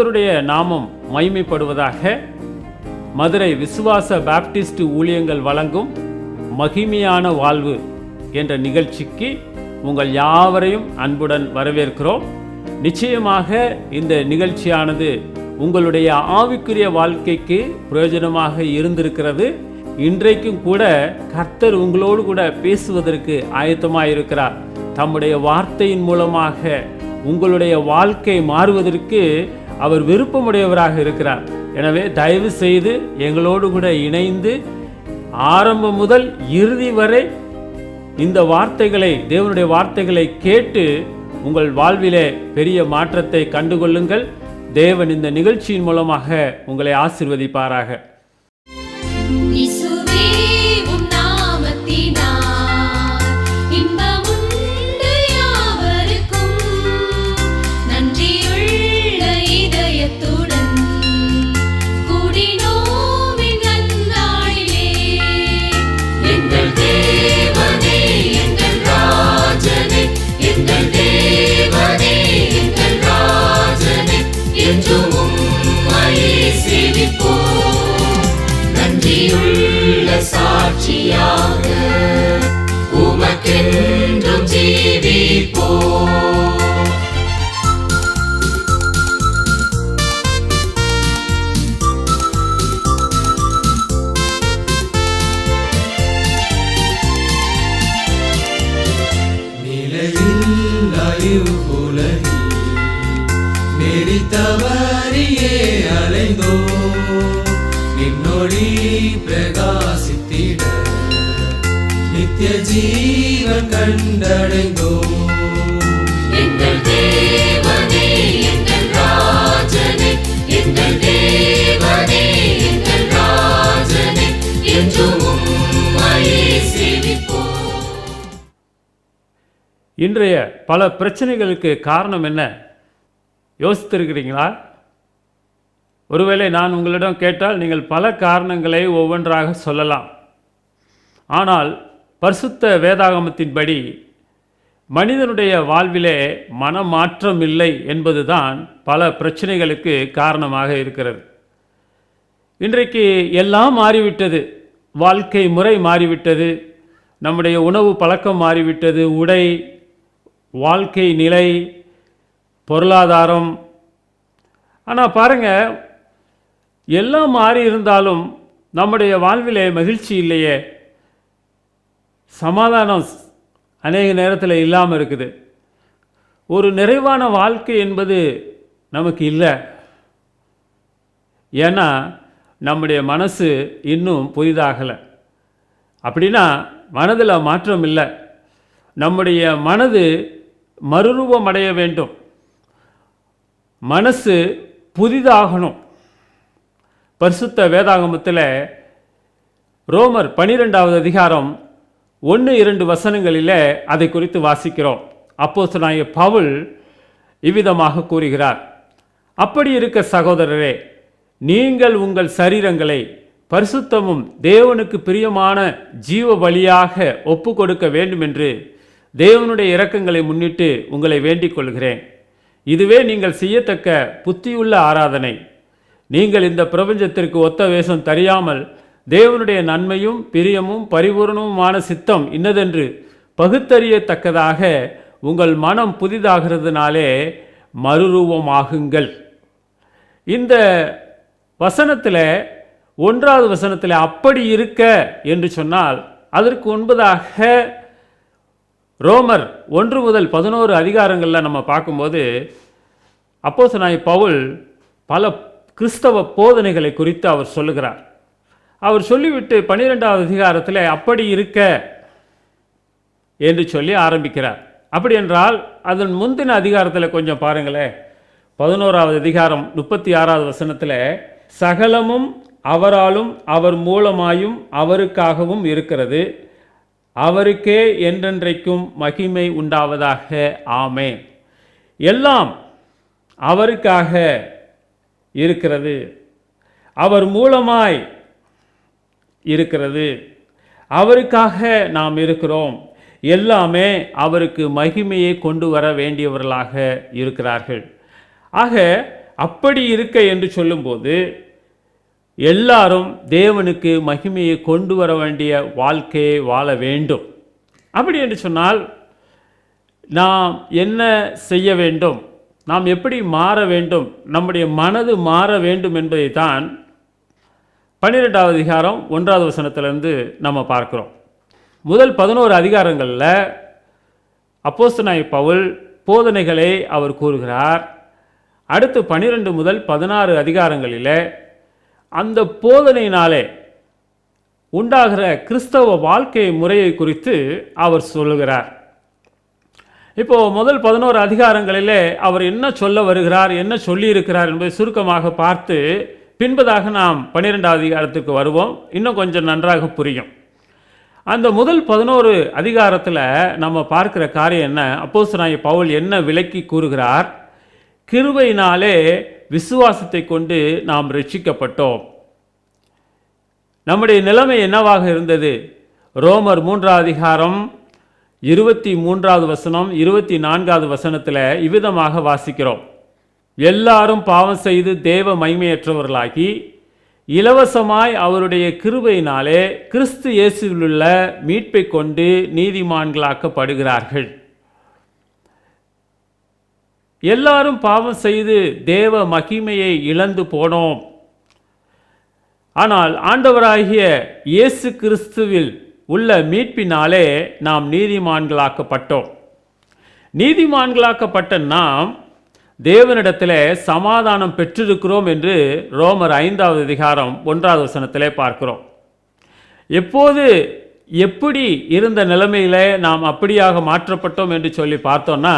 கர்த்தருடைய நாமம் மைமைப்படுவதாக மதுரை விசுவாச பேப்டிஸ்ட் ஊழியங்கள் வழங்கும் மகிமையான வாழ்வு என்ற நிகழ்ச்சிக்கு உங்கள் யாவரையும் அன்புடன் வரவேற்கிறோம். நிச்சயமாக இந்த நிகழ்ச்சியானது உங்களுடைய ஆவிக்குரிய வாழ்க்கைக்கு பிரயோஜனமாக இருந்திருக்கிறது. இன்றைக்கும் கூட கர்த்தர் உங்களோடு கூட பேசுவதற்கு ஆயத்தமாக இருக்கிறார் தம்முடைய வார்த்தையின் மூலமாக உங்களுடைய வாழ்க்கை மாறுவதற்கு அவர் விருப்பமுடையவராக இருக்கிறார். எனவே தயவு செய்து எங்களோடு கூட இணைந்து ஆரம்பம் முதல் இறுதி வரை இந்த வார்த்தைகளை தேவனுடைய வார்த்தைகளை கேட்டு உங்கள் வாழ்விலே பெரிய மாற்றத்தை கண்டுகொள்ளுங்கள். தேவன் இந்த நிகழ்ச்சியின் மூலமாக உங்களை ஆசிர்வதிப்பாராக. ஜீவிப்போம் பல பிரச்சனைகளுக்கு காரணம் என்ன? யோசித்திருக்கிறீங்களா? ஒருவேளை நான் உங்களிடம் கேட்டால் நீங்கள் பல காரணங்களை ஒவ்வொன்றாக சொல்லலாம். ஆனால் பரிசுத்த வேதாகமத்தின்படி மனிதனுடைய வாழ்விலே மனமாற்றம் இல்லை என்பதுதான் பல பிரச்சனைகளுக்கு காரணமாக இருக்கிறது. இன்றைக்கு எல்லாம் மாறிவிட்டது. வாழ்க்கை முறை மாறிவிட்டது. நம்முடைய உணவு பழக்கம் மாறிவிட்டது. உடை வாழ்க்கை நிலை பொருளாதாரம். ஆனால் பாருங்கள் எல்லாம் மாறி இருந்தாலும் நம்முடைய வாழ்விலே மகிழ்ச்சி இல்லையே. சமாதானம் அநேக நேரத்தில் இல்லாமல் இருக்குது. ஒரு நிறைவான வாழ்க்கை என்பது நமக்கு இல்லை. ஏன்னா நம்முடைய மனசு இன்னும் புதிதாகலை. அப்படின்னா மனதில் மாற்றம் இல்லை. நம்முடைய மனது மறுரூபம் அடைய வேண்டும். மனசு புதிதாகணும். பரிசுத்த வேதாகமத்தில் ரோமர் பனிரெண்டாவது அதிகாரம் ஒன்று இரண்டு வசனங்களில் அதை குறித்து வாசிக்கிறோம். அப்போது நாய பவுல் இவ்விதமாக கூறுகிறார். அப்படி இருக்க சகோதரரே நீங்கள் உங்கள் சரீரங்களை பரிசுத்தமும் தேவனுக்கு பிரியமான ஜீவ வழியாக ஒப்பு கொடுக்க வேண்டும் என்று தேவனுடைய இரக்கங்களை முன்னிட்டு உங்களை வேண்டிக் கொள்கிறேன். இதுவே நீங்கள் செய்யத்தக்க புத்தியுள்ள ஆராதனை. நீங்கள் இந்த பிரபஞ்சத்திற்கு ஒத்த வேஷம் தெரியாமல் தேவனுடைய நன்மையும் பிரியமும் பரிபூரணமுமான சித்தம் இன்னதென்று பகுத்தறியத்தக்கதாக உங்கள் மனம் புதிதாகிறதுனாலே மறுரூபமாகுங்கள். இந்த வசனத்தில் ஒன்றாவது வசனத்தில் அப்படி இருக்க என்று சொன்னால் அதற்கு ஒன்பதாக ரோமர் ஒன்று முதல் பதினோரு அதிகாரங்களில் நம்ம பார்க்கும்போது அப்போஸ்தலனாகிய பவுல் பல கிறிஸ்தவ போதனைகளை குறித்து அவர் சொல்லுகிறார். அவர் சொல்லிவிட்டு பன்னிரெண்டாவது அதிகாரத்தில் அப்படி இருக்க என்று சொல்லி ஆரம்பிக்கிறார். அப்படி என்றால் அதன் முந்தின அதிகாரத்தில் கொஞ்சம் பாருங்களேன் பதினோராவது அதிகாரம் முப்பத்தி ஆறாவது வசனத்தில் சகலமும் அவராலும் அவர் மூலமாயும் அவருக்காகவும் இருக்கிறது. அவருக்கே என்றென்றைக்கும் மகிமை உண்டாவதாக. ஆமே எல்லாம் அவருக்காக இருக்கிறது. அவர் மூலமாய் இருக்கிறது. அவருக்காக நாம் இருக்கிறோம். எல்லாமே அவருக்கு மகிமையை கொண்டு வர வேண்டியவர்களாக இருக்கிறார்கள். ஆக அப்படி இருக்க என்று சொல்லும்போது எல்லாரும் தேவனுக்கு மகிமையை கொண்டு வர வேண்டிய வாழ்க்கையை வாழ வேண்டும். அப்படி என்று சொன்னால் நாம் என்ன செய்ய வேண்டும்? நாம் எப்படி மாற வேண்டும்? நம்முடைய மனது மாற வேண்டும் என்பதை தான் பன்னிரெண்டாவது அதிகாரம் ஒன்றாவது வசனத்திலிருந்து நம்ம பார்க்குறோம். முதல் பதினோரு அதிகாரங்களில் அப்போஸ்தனாய் பவுல் போதனைகளை அவர் கூறுகிறார். அடுத்து பன்னிரெண்டு முதல் பதினாறு அதிகாரங்களில் அந்த போதனையினாலே உண்டாகிற கிறிஸ்தவ வாழ்க்கை முறையை குறித்து அவர் சொல்லுகிறார். இப்போ முதல் பதினோரு அதிகாரங்களிலே அவர் என்ன சொல்ல வருகிறார் என்ன சொல்லியிருக்கிறார் என்பதை சுருக்கமாக பார்த்து பின்பதாக நாம் பன்னிரெண்டாவது அதிகாரத்துக்கு வருவோம். இன்னும் கொஞ்சம் நன்றாக புரியும். அந்த முதல் பதினோரு அதிகாரத்தில் நம்ம பார்க்குற காரியம் என்ன? அப்போஸ் நாய் பவுல் என்ன விளக்கி கூறுகிறார்? கிருபையினாலே விசுவாசத்தை கொண்டு நாம் ரட்சிக்கப்பட்டோம். நம்முடைய நிலைமை என்னவாக இருந்தது? ரோமர் மூன்றாவது அதிகாரம் இருபத்தி மூன்றாவது வசனம் இருபத்தி நான்காவது வசனத்தில் இவ்விதமாக வாசிக்கிறோம். எல்லாரும் பாவம் செய்து தேவ மைமையற்றவர்களாகி இலவசமாய் அவருடைய கிருபையினாலே கிறிஸ்து இயேசுவிலுள்ள மீட்பை கொண்டு நீதிமான்களாக்கப்படுகிறார்கள். எல்லாரும் பாவம் செய்து தேவ மகிமையை இழந்து போனோம். ஆனால் ஆண்டவராகிய இயேசு கிறிஸ்துவில் உள்ள மீட்பினாலே நாம் நீதிமான்களாக்கப்பட்டோம். நீதிமான்களாக்கப்பட்ட நாம் தேவனிடத்தில் சமாதானம் பெற்றிருக்கிறோம் என்று ரோமர் ஐந்தாவது அதிகாரம் ஒன்றாவது வசனத்திலே பார்க்கிறோம். எப்போது எப்படி இருந்த நிலைமையிலே நாம் அப்படியாக மாற்றப்பட்டோம் என்று சொல்லி பார்த்தோன்னா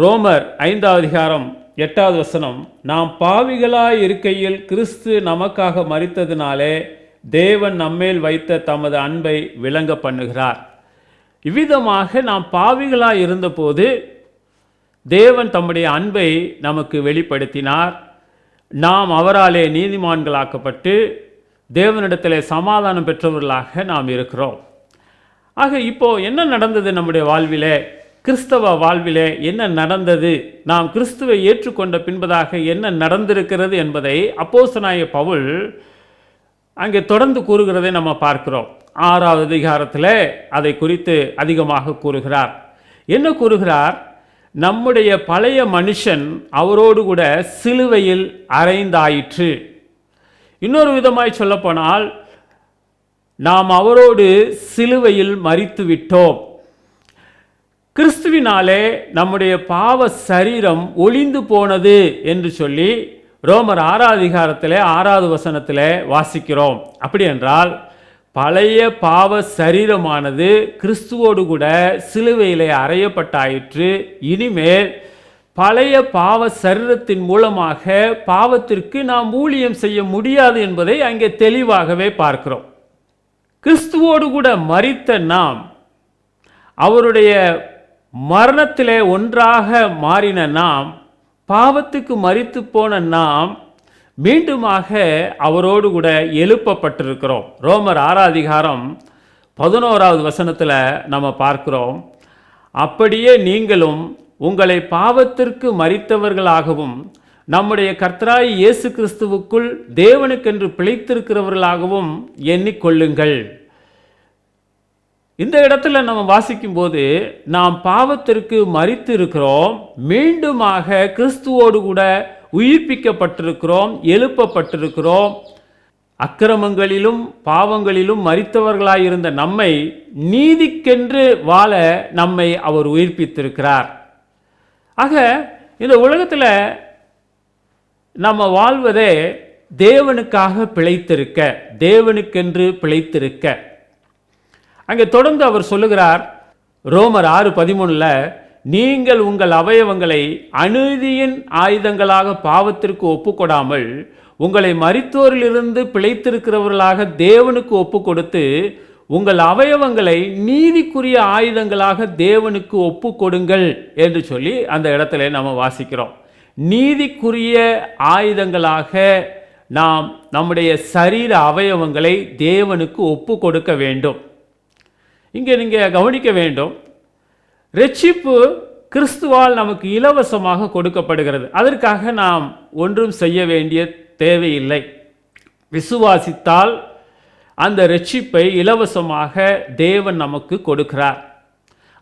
ரோமர் ஐந்தாவது அதிகாரம் எட்டாவது வசனம் நாம் பாவிகளாய் இருக்கையில் கிறிஸ்து நமக்காக மறித்ததினாலே தேவன் நம்மேல் வைத்த தமது அன்பை விளங்க பண்ணுகிறார். இவ்விதமாக நாம் பாவிகளாய் இருந்தபோது தேவன் தம்முடைய அன்பை நமக்கு வெளிப்படுத்தினார். நாம் அவராலே நீதிமான்களாக்கப்பட்டு தேவனிடத்திலே சமாதானம் பெற்றவர்களாக நாம் இருக்கிறோம். ஆக இப்போ என்ன நடந்தது நம்முடைய வாழ்விலே? கிறிஸ்தவ வாழ்விலே என்ன நடந்தது? நாம் கிறிஸ்துவை ஏற்றுக்கொண்ட பின்பதாக என்ன நடந்திருக்கிறது என்பதை அப்போசனாய பவுல் அங்கே தொடர்ந்து கூறுகிறதை நம்ம பார்க்கிறோம். ஆறாவது அதிகாரத்தில் அதை குறித்து அதிகமாக கூறுகிறார். என்ன கூறுகிறார்? நம்முடைய பழைய மனுஷன் அவரோடு கூட சிலுவையில் அறைந்தாயிற்று. இன்னொரு விதமாய் சொல்லப்போனால் நாம் அவரோடு சிலுவையில் மறித்து விட்டோம் கிறிஸ்துவினாலே நம்முடைய பாவ சரீரம் ஒளிந்து போனது என்று சொல்லி ரோமர் ஆறாவது ஆறாவது வசனத்திலே வாசிக்கிறோம். அப்படி என்றால் பழைய பாவ சரீரமானது கிறிஸ்துவோடு கூட சிலுவையிலே அறையப்பட்டாயிற்று. இனிமேல் பழைய பாவ சரீரத்தின் மூலமாக பாவத்திற்கு நாம் ஊழியம் செய்ய முடியாது என்பதை அங்கே தெளிவாகவே பார்க்கிறோம். கிறிஸ்துவோடு கூட மறித்த நாம் அவருடைய மரணத்திலே ஒன்றாக மாறின நாம் பாவத்துக்கு மறித்து போன நாம் மீண்டுமாக அவரோடு கூட எழுப்பப்பட்டிருக்கிறோம். ரோமர் ஆராதிகாரம் பதினோராவது வசனத்தில் நம்ம பார்க்கிறோம். அப்படியே நீங்களும் உங்களை பாவத்திற்கு மறித்தவர்களாகவும் நம்முடைய கர்த்தராய் இயேசு கிறிஸ்துவுக்குள் தேவனுக்கென்று பிழைத்திருக்கிறவர்களாகவும் எண்ணிக்கொள்ளுங்கள். இந்த இடத்துல நம்ம வாசிக்கும்போது நாம் பாவத்திற்கு மறித்து இருக்கிறோம் மீண்டுமாக கிறிஸ்துவோடு கூட உயிர்ப்பிக்கப்பட்டிருக்கிறோம் எழுப்பப்பட்டிருக்கிறோம். அக்கிரமங்களிலும் பாவங்களிலும் மறித்தவர்களாயிருந்த நம்மை நீதிக்கென்று வாழ நம்மை அவர் உயிர்ப்பித்திருக்கிறார். ஆக இந்த உலகத்தில் நம்ம வாழ்வதே தேவனுக்காக பிழைத்திருக்க தேவனுக்கென்று பிழைத்திருக்க. அங்கே தொடர்ந்து அவர் சொல்லுகிறார் ரோமர் ஆறு பதிமூணில் நீங்கள் உங்கள் அவயவங்களை அநீதியின் ஆயுதங்களாக பாவத்திற்கு ஒப்புக்கொடாமல் உங்களை மறித்தோரிலிருந்து பிழைத்திருக்கிறவர்களாக தேவனுக்கு ஒப்பு கொடுத்து உங்கள் அவயவங்களை நீதிக்குரிய ஆயுதங்களாக தேவனுக்கு ஒப்பு கொடுங்கள் என்று சொல்லி அந்த இடத்துல நம்ம வாசிக்கிறோம். நீதிக்குரிய ஆயுதங்களாக நாம் நம்முடைய சரீர அவயவங்களை தேவனுக்கு ஒப்பு கொடுக்க வேண்டும். இங்கே நீங்கள் கவனிக்க வேண்டும். ரட்சிப்பு கிறிஸ்துவால் நமக்கு இலவசமாக கொடுக்கப்படுகிறது. அதற்காக நாம் ஒன்றும் செய்ய வேண்டிய தேவையில்லை. விசுவாசித்தால் அந்த ரட்சிப்பை இலவசமாக தேவன் நமக்கு கொடுக்கிறார்.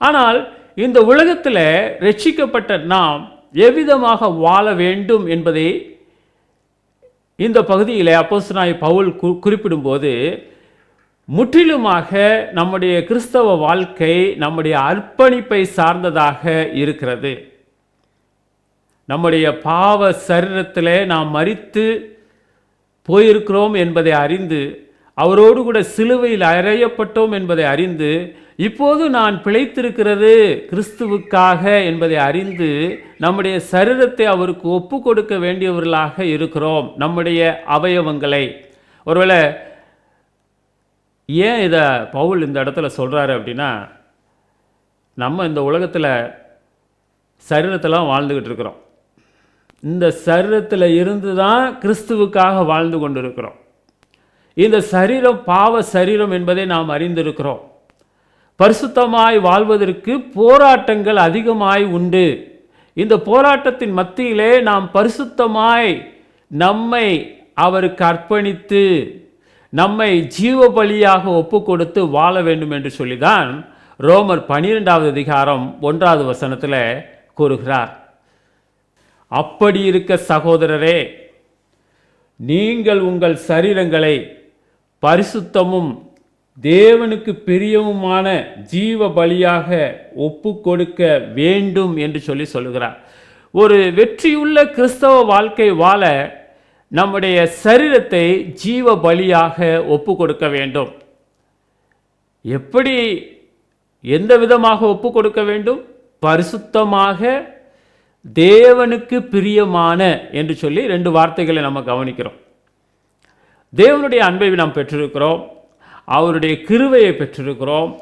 ஆனால் இந்த உலகத்தில் ரட்சிக்கப்பட்ட நாம் எவ்விதமாக வாழ வேண்டும் என்பதை இந்த பகுதியில் அப்போஸ்தலனாகிய பவுல் கு குறிப்பிடும்போது முற்றிலுமாக நம்முடைய கிறிஸ்தவ வாழ்க்கை நம்முடைய அர்ப்பணிப்பை சார்ந்ததாக இருக்கிறது. நம்முடைய பாவ சரீரத்திலே நாம் மறித்து போயிருக்கிறோம் என்பதை அறிந்து அவரோடு கூட சிலுவையில் அறையப்பட்டோம் என்பதை அறிந்து இப்போது நான் பிழைத்திருக்கிறது கிறிஸ்துவுக்காக என்பதை அறிந்து நம்முடைய சரீரத்தை அவருக்கு ஒப்பு கொடுக்க வேண்டியவர்களாக இருக்கிறோம். நம்முடைய அவயவங்களை. ஒருவேளை ஏன் இதை பவுல் இந்த இடத்துல சொல்கிறாரு அப்படின்னா நம்ம இந்த உலகத்தில் சரீரத்தெல்லாம் வாழ்ந்துக்கிட்டு இருக்கிறோம். இந்த சரீரத்தில் இருந்து தான் கிறிஸ்துவுக்காக வாழ்ந்து கொண்டிருக்கிறோம். இந்த சரீரம் பாவ சரீரம் என்பதை நாம் அறிந்திருக்கிறோம். பரிசுத்தமாய் வாழ்வதற்கு போராட்டங்கள் அதிகமாய் உண்டு. இந்த போராட்டத்தின் மத்தியிலே நாம் பரிசுத்தமாய் நம்மை அவருக்கு அர்ப்பணித்து நம்மை ஜீவ பலியாக ஒப்பு கொடுத்து வாழ வேண்டும் என்று சொல்லிதான் ரோமர் பனிரெண்டாவது அதிகாரம் ஒன்றாவது வசனத்தில் கூறுகிறார். அப்படி இருக்க சகோதரரே நீங்கள் உங்கள் சரீரங்களை பரிசுத்தமும் தேவனுக்கு பிரியமுமான ஜீவ பலியாக ஒப்பு கொடுக்க வேண்டும் என்று சொல்லி சொல்லுகிறார். ஒரு வெற்றியுள்ள கிறிஸ்தவ வாழ்க்கை வாழ நம்முடைய சரீரத்தை ஜீவ பலியாக ஒப்பு கொடுக்க வேண்டும். எப்படி எந்த விதமாக ஒப்பு கொடுக்க வேண்டும்? பரிசுத்தமாக தேவனுக்கு பிரியமான என்று சொல்லி ரெண்டு வார்த்தைகளை நம்ம கவனிக்கிறோம். தேவனுடைய அன்பை நாம் பெற்றிருக்கிறோம். அவருடைய கிருவையை பெற்றிருக்கிறோம்.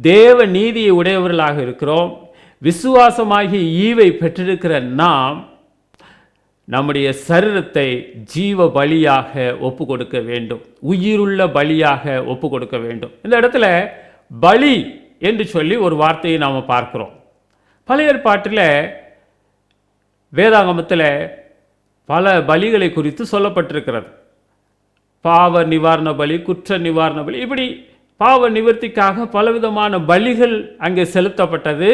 தேவ நீதியை உடையவர்களாக இருக்கிறோம். விசுவாசமாகிய ஈவை பெற்றிருக்கிற நாம் நம்முடைய சரீரத்தை ஜீவ பலியாக ஒப்பு கொடுக்க வேண்டும். உயிருள்ள பலியாக ஒப்பு கொடுக்க வேண்டும். இந்த இடத்துல பலி என்று சொல்லி ஒரு வார்த்தையை நாம் பார்க்கிறோம். பழைய ஏற்பாட்டில் வேதாங்கமத்தில் பல பலிகளை குறித்து சொல்லப்பட்டிருக்கிறது. பாவ நிவாரண பலி குற்ற நிவாரண பலி இப்படி பாவ நிவர்த்திக்காக பலவிதமான பலிகள் அங்கே செலுத்தப்பட்டது.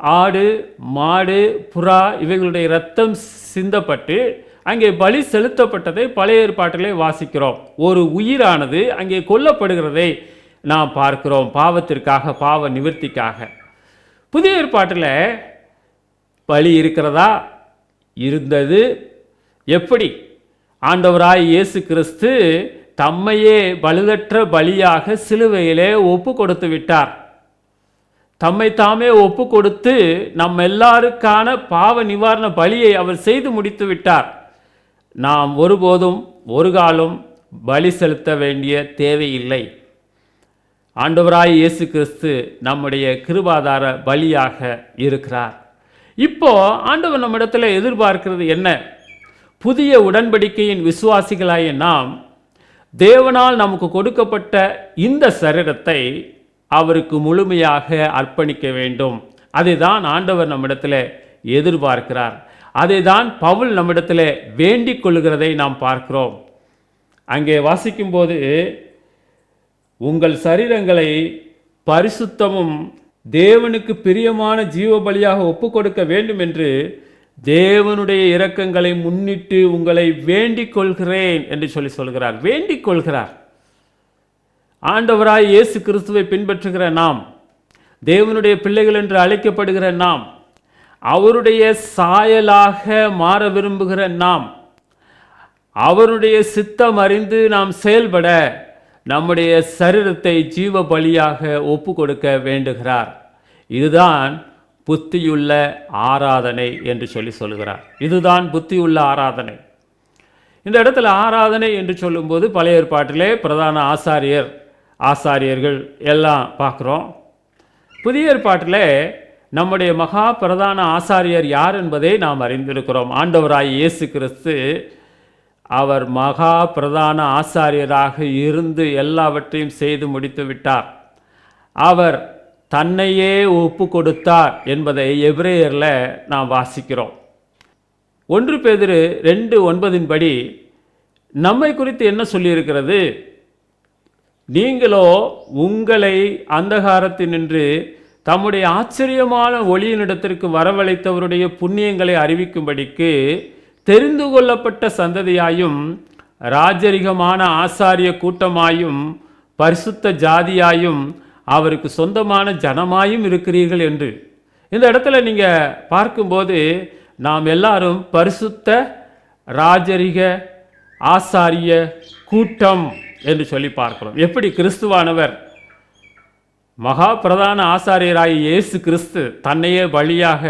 ஆடு மாடு புறா இவைகளுடைய ரத்தம் சிந்தப்பட்டு அங்கே பலி செலுத்தப்பட்டதை பழைய ஏற்பாட்டிலே வாசிக்கிறோம். ஒரு உயிரானது அங்கே கொல்லப்படுகிறதை நாம் பார்க்கிறோம் பாவத்திற்காக பாவ நிவர்த்திக்காக. புதிய ஏற்பாட்டில் பலி இருக்கிறதா? இருந்தது. எப்படி? ஆண்டவராய் இயேசு கிறிஸ்து தம்மையே பழுதற்ற பலியாக சிலுவையிலே ஒப்பு கொடுத்து விட்டார். தம்மை தாமே ஒப்பு கொடுத்து நம் எல்லாருக்கான பாவ நிவாரண பலியை அவர் செய்து முடித்து விட்டார். நாம் ஒருபோதும் ஒரு காலம் பலி செலுத்த வேண்டிய தேவையில்லை. ஆண்டவராய் இயேசு கிறிஸ்து நம்முடைய கிருபாதார பலியாக இருக்கிறார். இப்போ ஆண்டவர் நம்மிடத்தில் எதிர்பார்க்கிறது என்ன? புதிய உடன்படிக்கையின் விசுவாசிகளாய நாம் தேவனால் நமக்கு கொடுக்கப்பட்ட இந்த சரீரத்தை அவருக்கு முழுமையாக அர்ப்பணிக்க வேண்டும். அதை தான் ஆண்டவர் நம்மிடத்தில் எதிர்பார்க்கிறார். அதை தான் பவுல் நம்மிடத்தில் வேண்டிக் கொள்கிறதை நாம் பார்க்கிறோம். அங்கே வாசிக்கும்போது உங்கள் சரீரங்களை பரிசுத்தமும் தேவனுக்கு பிரியமான ஜீவ பலியாக ஒப்பு கொடுக்க வேண்டும் என்று தேவனுடைய இரக்கங்களை முன்னிட்டு உங்களை வேண்டிக் கொள்கிறேன் என்று சொல்லி சொல்கிறார். வேண்டிக் கொள்கிறார். ஆண்டவராய் இயேசு கிறிஸ்துவை பின்பற்றுகிற நாம் தேவனுடைய பிள்ளைகள் என்று அழைக்கப்படுகிற நாம் அவருடைய சாயலாக மாற விரும்புகிற நாம் அவருடைய சித்தம் அறிந்து நாம் செயல்பட நம்முடைய சரீரத்தை ஜீவ பலியாக ஒப்பு கொடுக்க வேண்டுகிறார். இதுதான் புத்தியுள்ள ஆராதனை என்று சொல்லி சொல்கிறார். இதுதான் புத்தியுள்ள ஆராதனை. இந்த இடத்துல ஆராதனை என்று சொல்லும்போது பழைய ஏற்பாட்டிலே பிரதான ஆசாரியர் ஆசாரியர்கள் எல்லாம் பார்க்குறோம். புதிய ஏற்பாட்டில் நம்முடைய மகா பிரதான ஆசாரியர் யார் என்பதை நாம் அறிந்திருக்கிறோம். ஆண்டவராய் இயேசு கிறிஸ்து அவர் மகா பிரதான ஆசாரியராக இருந்து எல்லாவற்றையும் செய்து முடித்து விட்டார். அவர் தன்னையே ஒப்பு கொடுத்தார் என்பதை எவ்ரேயரில் நாம் வாசிக்கிறோம். ஒன்று பேதிரு ரெண்டு ஒன்பதின்படி நம்மை குறித்து என்ன சொல்லியிருக்கிறது? நீங்களோ உங்களை அந்தகாரத்தினின்று தம்முடைய ஆச்சரியமான ஒளியினிடத்திற்கு வரவழைத்தவருடைய புண்ணியங்களை அறிவிக்கும்படிக்கு தெரிந்து கொள்ளப்பட்ட சந்ததியாயும் ராஜரிகமான ஆசாரிய கூட்டமாயும் பரிசுத்த ஜாதியாயும் அவருக்கு சொந்தமான ஜனமாயும் இருக்கிறீர்கள் என்று. இந்த இடத்துல நீங்கள் பார்க்கும்போது நாம் எல்லாரும் பரிசுத்த ராஜரிக ஆசாரிய கூட்டம். என்று சொல்லி பார்க்கிறோம். எப்படி கிறிஸ்துவானவர்? மகா பிரதான ஆசாரியராகிய இயேசு கிறிஸ்து தன்னையே வழியாக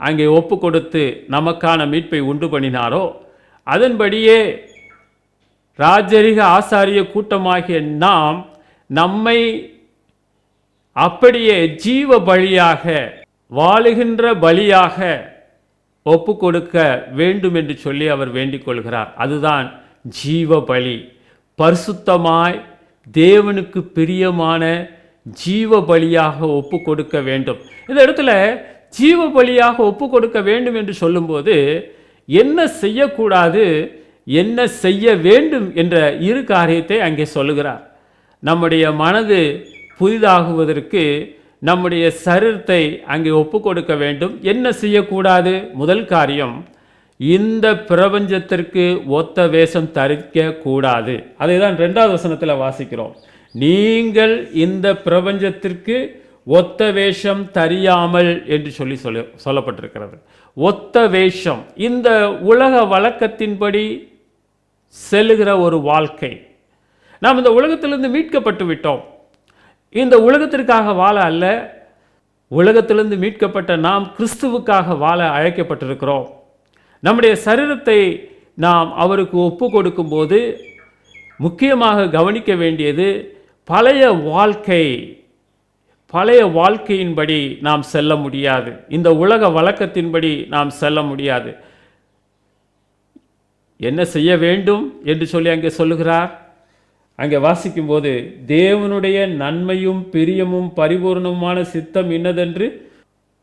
அங்கே ஒப்பு கொடுத்து நமக்கான மீட்பை உண்டு பண்ணினாரோ அதன்படியே ராஜரிக ஆசாரிய கூட்டமாகிய நாம் நம்மை அப்படியே ஜீவ பலியாக வாழுகின்ற பலியாக ஒப்பு கொடுக்க வேண்டும் என்று சொல்லி அவர் வேண்டிக் கொள்கிறார். அதுதான் ஜீவ பலி. பரிசுத்தமாய் தேவனுக்கு பிரியமான ஜீவ பலியாக ஒப்பு கொடுக்க வேண்டும். இந்த இடத்துல ஜீவ பலியாக ஒப்பு கொடுக்க வேண்டும் என்று சொல்லும்போது என்ன செய்யக்கூடாது என்ன செய்ய வேண்டும் என்ற இரு காரியத்தை அங்கே சொல்லுகிறார். நம்முடைய மனது புதிதாகுவதற்கு நம்முடைய சரீரத்தை அங்கே ஒப்பு கொடுக்க வேண்டும். என்ன செய்யக்கூடாது? முதல் காரியம் இந்த பிரபஞ்சத்திற்கு ஒத்த வேஷம் தரிக்க கூடாது அதை தான் ரெண்டாவது வசனத்தில் வாசிக்கிறோம். நீங்கள் இந்த பிரபஞ்சத்திற்கு ஒத்த வேஷம் தரியாமல் என்று சொல்லி சொல்ல சொல்லப்பட்டிருக்கிறது. ஒத்த வேஷம். இந்த உலக வழக்கத்தின்படி செல்லுகிற ஒரு வாழ்க்கை. நாம் இந்த உலகத்திலிருந்து மீட்கப்பட்டு விட்டோம். இந்த உலகத்திற்காக வாழ அல்ல உலகத்திலிருந்து மீட்கப்பட்ட நாம் கிறிஸ்துவுக்காக வாழ அழைக்கப்பட்டிருக்கிறோம். நம்முடைய சரீரத்தை நாம் அவருக்கு ஒப்பு கொடுக்கும்போது முக்கியமாக கவனிக்க வேண்டியது பழைய வாழ்க்கை பழைய வாழ்க்கையின்படி நாம் செல்ல முடியாது. இந்த உலக வழக்கத்தின்படி நாம் செல்ல முடியாது. என்ன செய்ய வேண்டும் என்று சொல்லி அங்கே சொல்லுகிறார். அங்கே வாசிக்கும்போது தேவனுடைய நன்மையும் பிரியமும் பரிபூர்ணமான சித்தம் இன்னதென்று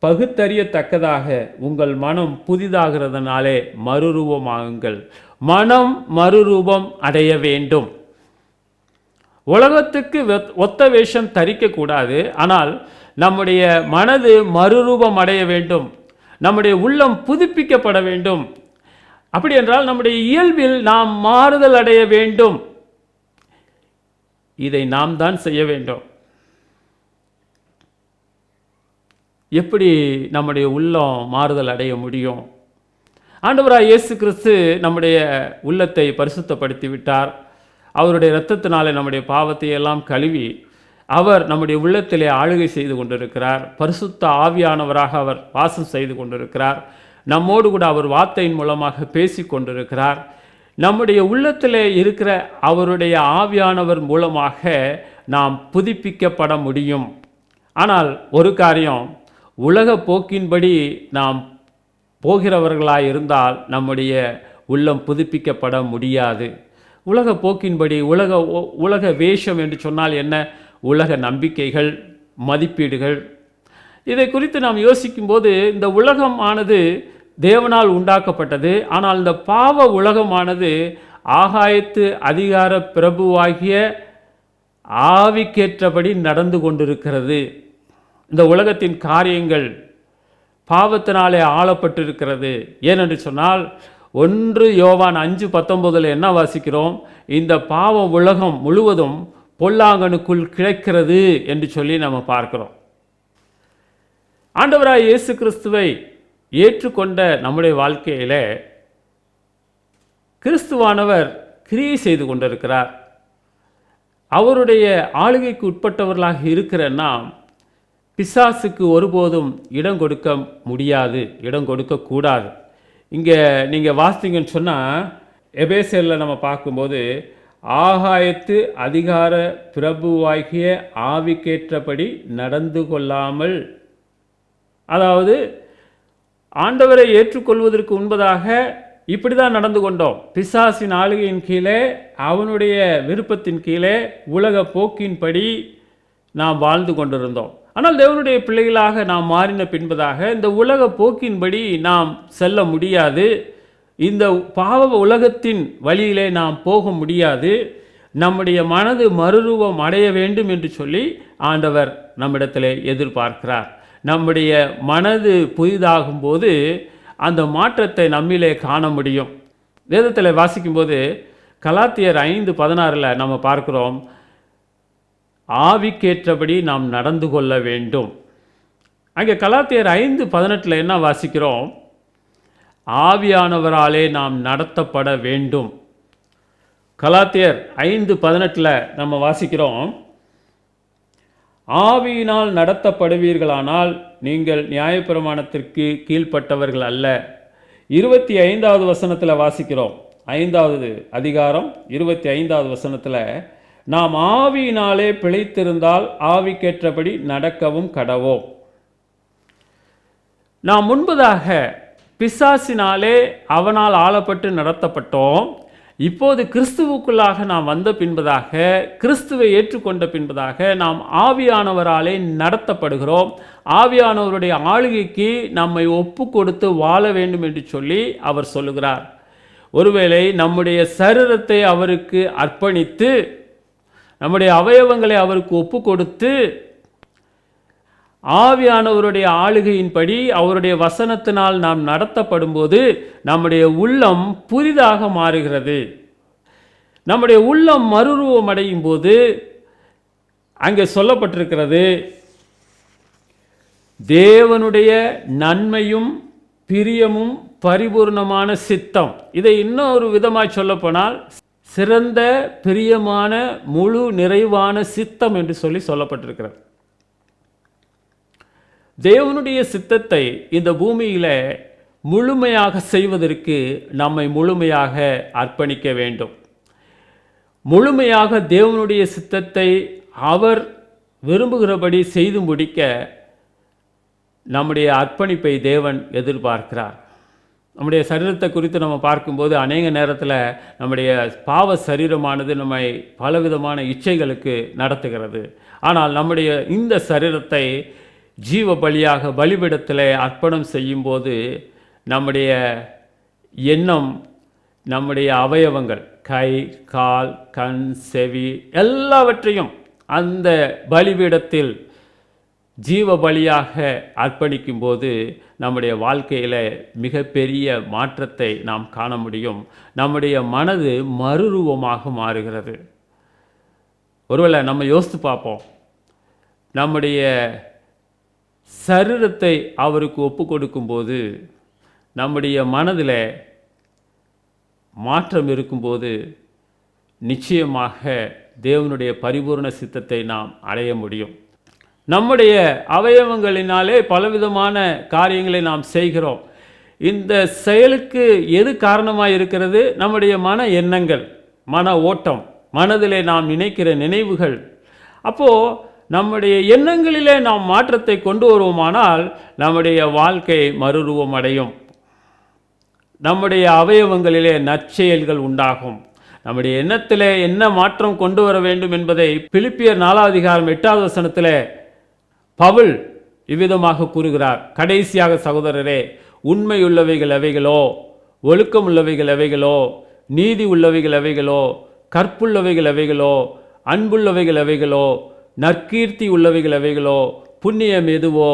பகுத்தறியத்தக்கதாக உங்கள் மனம் புதிதாகிறதுனாலே மறுரூபமாகுங்கள். மனம் மறுரூபம் அடைய வேண்டும். உலகத்துக்கு ஒத்த வேஷம் தரிக்கக்கூடாது ஆனால் நம்முடைய மனது மறுரூபம் அடைய வேண்டும். நம்முடைய உள்ளம் புதுப்பிக்கப்பட வேண்டும். அப்படி என்றால் நம்முடைய இயல்பில் நாம் மாறுதல் அடைய வேண்டும். இதை நாம் தான் செய்ய வேண்டும். எப்படி நம்முடைய உள்ளம் மாறுதல் அடைய முடியும்? ஆண்டவராக இயேசு கிறிஸ்து நம்முடைய உள்ளத்தை பரிசுத்தப்படுத்தி விட்டார் அவருடைய இரத்தத்தினாலே நம்முடைய பாவத்தை எல்லாம் கழுவி அவர் நம்முடைய உள்ளத்திலே ஆளுகை செய்து கொண்டிருக்கிறார். பரிசுத்த ஆவியானவராக அவர் வாசம் செய்து கொண்டிருக்கிறார். நம்மோடு கூட அவர் வார்த்தையின் மூலமாக பேசி கொண்டிருக்கிறார். நம்முடைய உள்ளத்திலே இருக்கிற அவருடைய ஆவியானவர் மூலமாக நாம் புதுப்பிக்கப்பட முடியும். ஆனால் ஒரு காரியம் உலக போக்கின்படி நாம் போகிறவர்களாயிருந்தால் நம்முடைய உள்ளம் புதுப்பிக்கப்பட முடியாது. உலக போக்கின்படி உலக உலக வேஷம் என்று சொன்னால் என்ன? உலக நம்பிக்கைகள் மதிப்பீடுகள். இதை குறித்து நாம் யோசிக்கும்போது இந்த உலகம் ஆனது தேவனால் உண்டாக்கப்பட்டது. ஆனால் இந்த பாவ உலகமானது ஆகாயத்து அதிகார பிரபுவாகிய ஆவிக்கேற்றபடி நடந்து கொண்டிருக்கிறது. இந்த உலகத்தின் காரியங்கள் பாவத்தினாலே ஆளப்பட்டிருக்கிறது. ஏனென்று சொன்னால் ஒன்று யோவான் அஞ்சு பத்தொன்பதில் என்ன வாசிக்கிறோம்? இந்த பாவ உலகம் முழுவதும் பொல்லாங்கனுக்குள் கிடக்கிறது என்று சொல்லி நம்ம பார்க்கிறோம். ஆண்டவராய் இயேசு கிறிஸ்துவை ஏற்றுக்கொண்ட நம்முடைய வாழ்க்கையில் கிறிஸ்துவானவர் கிரியை செய்து கொண்டிருக்கிறார். அவருடைய ஆளுகைக்கு உட்பட்டவர்களாக இருக்கிற நாம் பிசாசுக்கு ஒருபோதும் இடம் கொடுக்க முடியாது இடம் கொடுக்கக்கூடாது இங்கே நீங்கள் வாசித்தீங்கன்னு சொன்னால் எபேசியரில் நம்ம பார்க்கும்போது ஆகாயத்து அதிகார பிரபுவாகிய ஆவிக்கேற்றபடி நடந்து கொள்ளாமல் அதாவது ஆண்டவரை ஏற்றுக்கொள்வதற்கு முன்பதாக இப்படி தான் நடந்து கொண்டோம். பிசாசின் ஆளுகையின் கீழே அவனுடைய விருப்பத்தின் கீழே உலக போக்கின்படி நாம் வாழ்ந்து கொண்டிருந்தோம். ஆனால் தேவனுடைய பிள்ளைகளாக நாம் மாறின பின்பதாக இந்த உலக போக்கின்படி நாம் செல்ல முடியாது. இந்த பாவ உலகத்தின் வழியிலே நாம் போக முடியாது. நம்முடைய மனது மறுரூபம் அடைய வேண்டும் என்று சொல்லி ஆண்டவர் நம்மிடத்திலே எதிர்பார்க்கிறார். நம்முடைய மனது புதிதாகும் போது அந்த மாற்றத்தை நம்மிலே காண முடியும். வேதத்தில் வாசிக்கும்போது கலாத்தியர் ஐந்து பதினாறில் நம்ம பார்க்கிறோம். ஆவிக்கேற்றபடி நாம் நடந்து கொள்ள வேண்டும். அங்கே கலாத்தியர் ஐந்து பதினெட்டில் என்ன வாசிக்கிறோம்? ஆவியானவராலே நாம் நடத்தப்பட வேண்டும். கலாத்தியர் ஐந்து பதினெட்டில் நம்ம வாசிக்கிறோம். ஆவியினால் நடத்தப்படுவீர்களானால் நீங்கள் நியாயப்பிரமாணத்திற்கு கீழ்ப்பட்டவர்கள் அல்ல. இருபத்தி ஐந்தாவது வசனத்தில் வாசிக்கிறோம். ஐந்தாவது அதிகாரம் இருபத்தி ஐந்தாவது வசனத்தில் நாம் ஆவியினாலே பிழைத்திருந்தால் ஆவிக்கேற்றபடி நடக்கவும் கடவோம். நாம் முன்பதாக பிசாசினாலே அவனால் ஆளப்பட்டு நடத்தப்பட்டோம். இப்போது கிறிஸ்துவுக்குள்ளாக நாம் வந்த பின்பதாக கிறிஸ்துவை ஏற்றுக்கொண்ட பின்பதாக நாம் ஆவியானவராலே நடத்தப்படுகிறோம். ஆவியானவருடைய ஆளுகைக்கு நம்மை ஒப்பு கொடுத்து வாழ வேண்டும் என்று சொல்லி அவர் சொல்லுகிறார். ஒருவேளை நம்முடைய சரீரத்தை அவருக்கு அர்ப்பணித்து நம்முடைய அவயவங்களை அவருக்கு ஒப்பு கொடுத்து ஆவியானவருடைய ஆளுகையின்படி அவருடைய வசனத்தினால் நாம் நடத்தப்படும்போது நம்முடைய உள்ளம் புதிதாக மாறுகிறது. நம்முடைய உள்ளம் மறுரூபம் அடையும் போது அங்கே சொல்லப்பட்டிருக்கிறது தேவனுடைய நன்மையும் பிரியமும் பரிபூர்ணமான சித்தம். இதை இன்னொரு விதமாய் சொல்லப்போனால் சிறந்த பிரியமான முழு நிறைவான சித்தம் என்று சொல்லி சொல்லப்பட்டிருக்கிறது. தேவனுடைய சித்தத்தை இந்த பூமியில் முழுமையாக செய்வதற்கு நம்மை முழுமையாக அர்ப்பணிக்க வேண்டும். முழுமையாக தேவனுடைய சித்தத்தை அவர் விரும்புகிறபடி செய்து முடிக்க நம்முடைய அர்ப்பணிப்பை தேவன் எதிர்பார்க்கிறார். நம்முடைய சரீரத்தை குறித்து நம்ம பார்க்கும்போது அநேக நேரத்தில் நம்முடைய பாவ சரீரமானது நம்மை பலவிதமான இச்சைகளுக்கு நடத்துகிறது. ஆனால் நம்முடைய இந்த சரீரத்தை ஜீவ பலியாக பலிபிடத்தில் அர்ப்பணம் செய்யும்போது நம்முடைய எண்ணம் நம்முடைய அவயவங்கள் கை கால் கண் செவி எல்லாவற்றையும் அந்த பலிபீடத்தில் ஜீவ பலியாக அர்ப்பணிக்கும்போது நம்முடைய வாழ்க்கையில் மிகப்பெரிய மாற்றத்தை நாம் காண முடியும். நம்முடைய மனது மறுரூபமாக மாறுகிறது. ஒருவேளை நம்ம யோசித்து பார்ப்போம். நம்முடைய சரீரத்தை அவருக்கு ஒப்பு கொடுக்கும்போது நம்முடைய மனதில் மாற்றம் இருக்கும்போது நிச்சயமாக தேவனுடைய பரிபூர்ண சித்தத்தை நாம் அடைய முடியும். நம்முடைய அவயவங்களினாலே பலவிதமான காரியங்களை நாம் செய்கிறோம். இந்த செயலுக்கு எது காரணமாக இருக்கிறது? நம்முடைய மன எண்ணங்கள் மன ஓட்டம் மனதிலே நாம் நினைக்கிற நினைவுகள். அப்போது நம்முடைய எண்ணங்களிலே நாம் மாற்றத்தை கொண்டு வருவோமானால் நம்முடைய வாழ்க்கை மறுரூபம் அடையும். நம்முடைய அவயவங்களிலே நற்செயல்கள் உண்டாகும். நம்முடைய எண்ணத்திலே என்ன மாற்றம் கொண்டு வர வேண்டும் என்பதை பிலிப்பியர் நாலாவது அதிகாரம் எட்டாவது வசனத்தில் பவுல் இவ்விதமாக கூறுகிறார் கடைசியாக சகோதரரே உண்மையுள்ளவைகள் எவைகளோ ஒழுக்கம் உள்ளவைகள் எவைகளோ நீதி உள்ளவைகள் எவைகளோ கற்புள்ளவைகள் எவைகளோ அன்புள்ளவைகள் எவைகளோ நற்கீர்த்தி உள்ளவைகள் எவைகளோ புண்ணியம் எதுவோ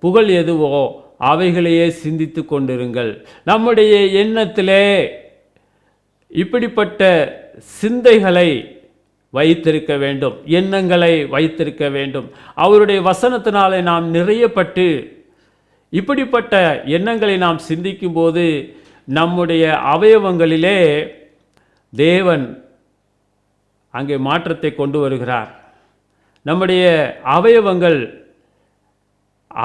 புகழ் எதுவோ அவைகளையே சிந்தித்து கொண்டிருங்கள். நம்முடைய எண்ணத்திலே இப்படிப்பட்ட சிந்தைகளை வைத்திருக்க வேண்டும். எண்ணங்களை வைத்திருக்க வேண்டும். அவருடைய வசனத்தினாலே நாம் நிறையப்பட்டு இப்படிப்பட்ட எண்ணங்களை நாம் சிந்திக்கும் போது நம்முடைய அவயவங்களிலே தேவன் அங்கே மாற்றத்தை கொண்டு வருகிறார். நம்முடைய அவயவங்கள்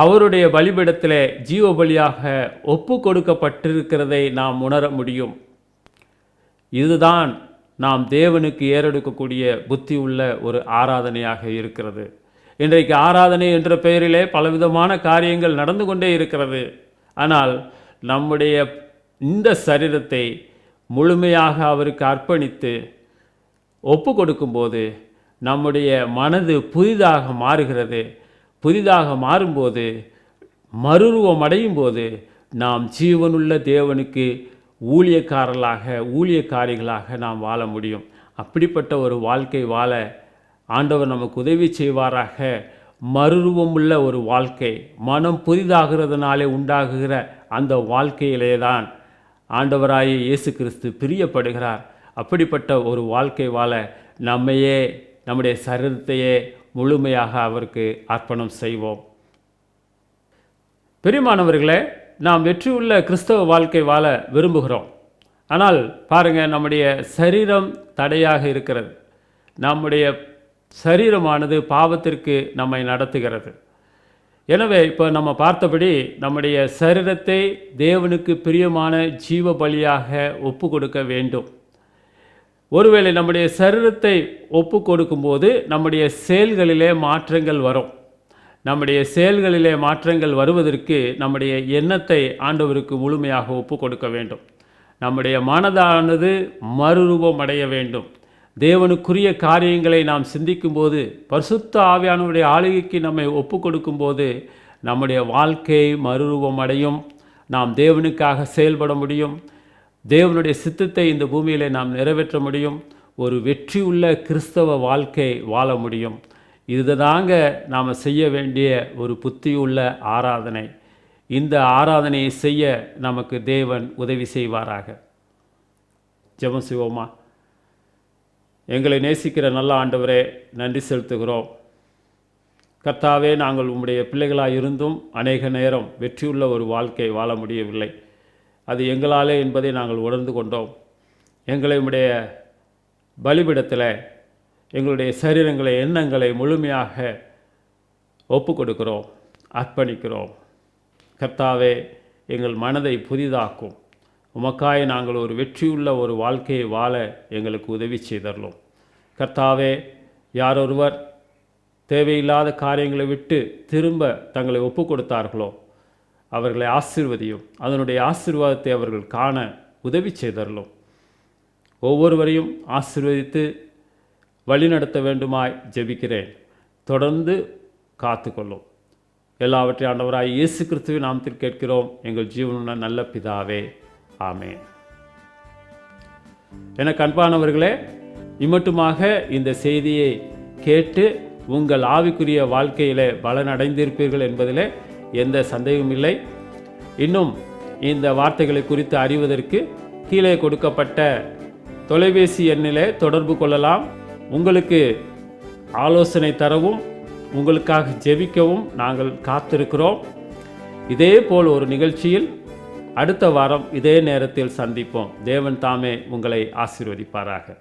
அவருடைய வழிபடத்தில் ஜீவ பலியாக ஒப்பு கொடுக்கப்பட்டிருக்கிறதை நாம் உணர முடியும். இதுதான் நாம் தேவனுக்கு ஏறெடுக்கக்கூடிய புத்தி உள்ள ஒரு ஆராதனையாக இருக்கிறது. இன்றைக்கு ஆராதனை என்ற பெயரிலே பலவிதமான காரியங்கள் நடந்து கொண்டே இருக்கிறது. ஆனால் நம்முடைய இந்த சரீரத்தை முழுமையாக அவருக்கு அர்ப்பணித்து ஒப்பு கொடுக்கும்போது நம்முடைய மனது புதிதாக மாறுகிறது. புதிதாக மாறும்போது மறுருவம் அடையும் போது நாம் ஜீவனுள்ள தேவனுக்கு ஊழியக்காரர்களாக ஊழியக்காரிகளாக நாம் வாழ முடியும். அப்படிப்பட்ட ஒரு வாழ்க்கை வாழ ஆண்டவர் நமக்கு உதவி செய்வாராக. மறுரூபமுள்ள ஒரு வாழ்க்கை மனம் புதிதாகிறதுனாலே உண்டாகுகிற அந்த வாழ்க்கையிலே தான் ஆண்டவராய இயேசு கிறிஸ்து பிரியப்படுகிறார். அப்படிப்பட்ட ஒரு வாழ்க்கை வாழ நம்மையே நம்முடைய சரீரத்தையே முழுமையாக அவருக்கு அர்ப்பணம் செய்வோம். பெரியமானவர்களே நாம் வெற்றியுள்ள கிறிஸ்தவ வாழ்க்கை வாழ விரும்புகிறோம். ஆனால் பாருங்கள் நம்முடைய சரீரம் தடையாக இருக்கிறது. நம்முடைய சரீரமானது பாவத்திற்கு நம்மை நடத்துகிறது. எனவே இப்போ நம்ம பார்த்தபடி நம்முடைய சரீரத்தை தேவனுக்கு பிரியமான ஜீவ பலியாக ஒப்பு கொடுக்க வேண்டும். ஒருவேளை நம்முடைய சரீரத்தை ஒப்பு கொடுக்கும்போது நம்முடைய செயல்களிலே மாற்றங்கள் வரும். நம்முடைய செயல்களிலே மாற்றங்கள் வருவதற்கு நம்முடைய எண்ணத்தை ஆண்டவருக்கு முழுமையாக ஒப்பு கொடுக்க வேண்டும். நம்முடைய மனதானது மறுரூபம் அடைய வேண்டும். தேவனுக்குரிய காரியங்களை நாம் சிந்திக்கும்போது பரிசுத்த ஆவியானவருடைய ஆளுகைக்கு நம்மை ஒப்பு கொடுக்கும்போது நம்முடைய வாழ்க்கை மறுரூபம் அடையும். நாம் தேவனுக்காக செயல்பட முடியும். தேவனுடைய சித்தத்தை இந்த பூமியிலே நாம் நிறைவேற்ற முடியும். ஒரு வெற்றி உள்ள கிறிஸ்தவ வாழ்க்கை வாழ முடியும். இதுதாங்க நாம் செய்ய வேண்டிய ஒரு புத்தியுள்ள ஆராதனை. இந்த ஆராதனையை செய்ய நமக்கு தேவன் உதவி செய்வாராக. ஜெபம் செய்வோமா? எங்களை நேசிக்கிற நல்ல ஆண்டவரே நன்றி செலுத்துகிறோம். கர்த்தாவே நாங்கள் உம்முடைய பிள்ளைகளாக இருந்தும் அநேக நேரம் வெற்றியுள்ள ஒரு வாழ்க்கை வாழ முடியவில்லை. அது எங்களாலே என்பதை நாங்கள் உணர்ந்து கொண்டோம். எங்களை பலிபிடத்தில் எங்களுடைய சரீரங்களை எண்ணங்களை முழுமையாக ஒப்பு கொடுக்கிறோம் அர்ப்பணிக்கிறோம். கர்த்தாவே எங்கள் மனதை புதிதாக்கும். உமக்காய் நாங்கள் ஒரு வெற்றியுள்ள ஒரு வாழ்க்கையை வாழ எங்களுக்கு உதவி செய்தரலும் கர்த்தாவே யாரொருவர் தேவையில்லாத காரியங்களை விட்டு திரும்ப தங்களை ஒப்பு கொடுத்தார்களோ அவர்களை ஆசிர்வதியும் அதனுடைய ஆசீர்வாதத்தை அவர்கள் காண உதவி செய்தரலும் ஒவ்வொருவரையும் ஆசிர்வதித்து வழிநடத்த வேண்டுமாய் ஜெபிக்கிறேன். தொடர்ந்து காத்துக்கொள்ளும். எல்லாவற்றையும் ஆண்டவராய் இயேசு கிறிஸ்துவின் நாமத்தில் கேட்கிறோம். எங்கள் ஜீவனுள்ள நல்ல பிதாவே. ஆமேன். என கண்பானவர்களே இம்மட்டுமாக இந்த செய்தியை கேட்டு உங்கள் ஆவிக்குரிய வாழ்க்கையிலே பலனடைந்திருப்பீர்கள் என்பதிலே எந்த சந்தேகமும் இல்லை. இன்னும் இந்த வார்த்தைகளை குறித்து அறிவதற்கு கீழே கொடுக்கப்பட்ட தொலைபேசி எண்ணிலே தொடர்பு கொள்ளலாம். உங்களுக்கு ஆலோசனை தரவும் உங்களுக்காக ஜெபிக்கவும் நாங்கள் காத்திருக்கிறோம். இதே போல் ஒரு நிகழ்ச்சியில் அடுத்த வாரம் இதே நேரத்தில் சந்திப்போம். தேவன் தாமே உங்களை ஆசீர்வதிப்பாராக.